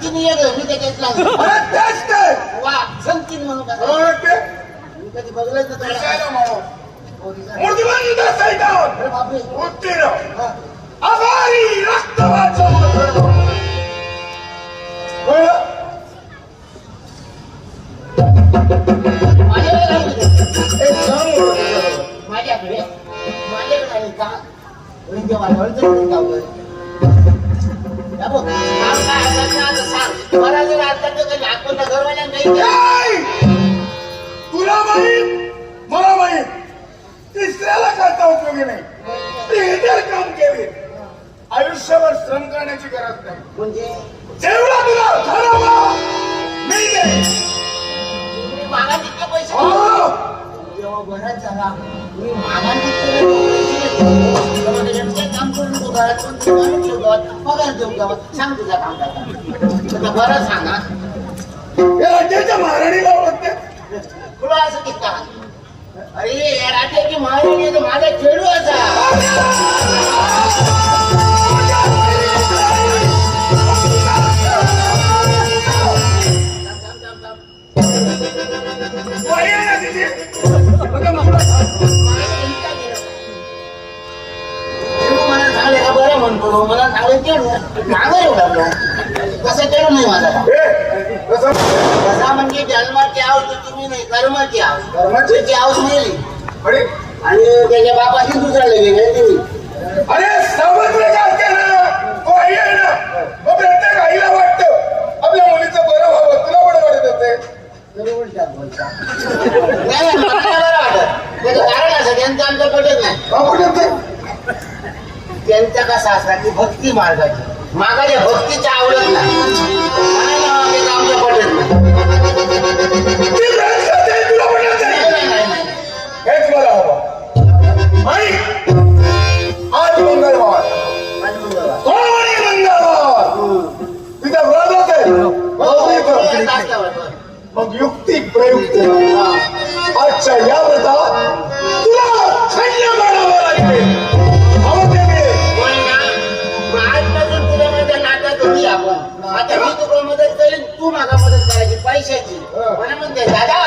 अरे तेच ते वा संकीन म्हणून का? अरे ते मी कधी बघलंच नाही त्याला. दिसायला माणूस. दिसायला. मूर्तिमंत सैतान. अरे बापरे उत्तीर्ण. हा. आभारी रक्तवाचं मथुर. कळलं? माझ्याकडे. एक क्षण होतं. माझ्याकडे माझ्याकडे का म्हणजे वाजवायला तर नाही गावलं. मला जर आता तर. नाही! तुला माहीत मला माहीत तिसऱ्याला करता उपयोगी नाही ते जर काम केले आयुष्यभर श्रम करण्याची गरज नाही म्हणजे जेवढा तुला ठरवला मी देईन. तुम्ही मागा तितके पैसे हो. जेव्हा बराच झाला मी मागा तितके पैसे काम करू नको घरात पण तू माणूस ठेव गावात, पगार देऊ गावात सांग तुझा काम काय आता बरं सांगा या राज्याच्या महाराणीला ओळखते तुला असं किती अरे या राज्याची महाराणी आहे तर माझा खेळू असा मला कसं खेळू नाही माझा? कसा म्हणजे जन्माची आव तुम्ही नाही कर्माची आव कर्माची? त्याची आव नेली अरे आणि त्याच्या बापाशी दुसरा वेगळे तुम्ही अरे सर्वत्र चालते ना तो आई आहे ना मग प्रत्येक आईला वाटतं आपल्या मुलीचं बरं व्हावं तुला वाटत होते. नाही, नाही, मला नाही बरं वाटत. त्याचं कारण असं त्यांचं आमचं पटत नाही पटत नाही? त्यांचा कसा असला की भक्ती मार्गाची. मागाच्या भक्तीच्या आवडत नाही. आमचं पटत. हेच मला हवं. आज मंगळवार. मंगळवार. व्रत होते. मग युक्ती प्रयुक्त. आजच्या या व्रतात तुला आता मी तुला मदत करेन? तू मला मदत करायची पैशाची. मला म्हणते दादा.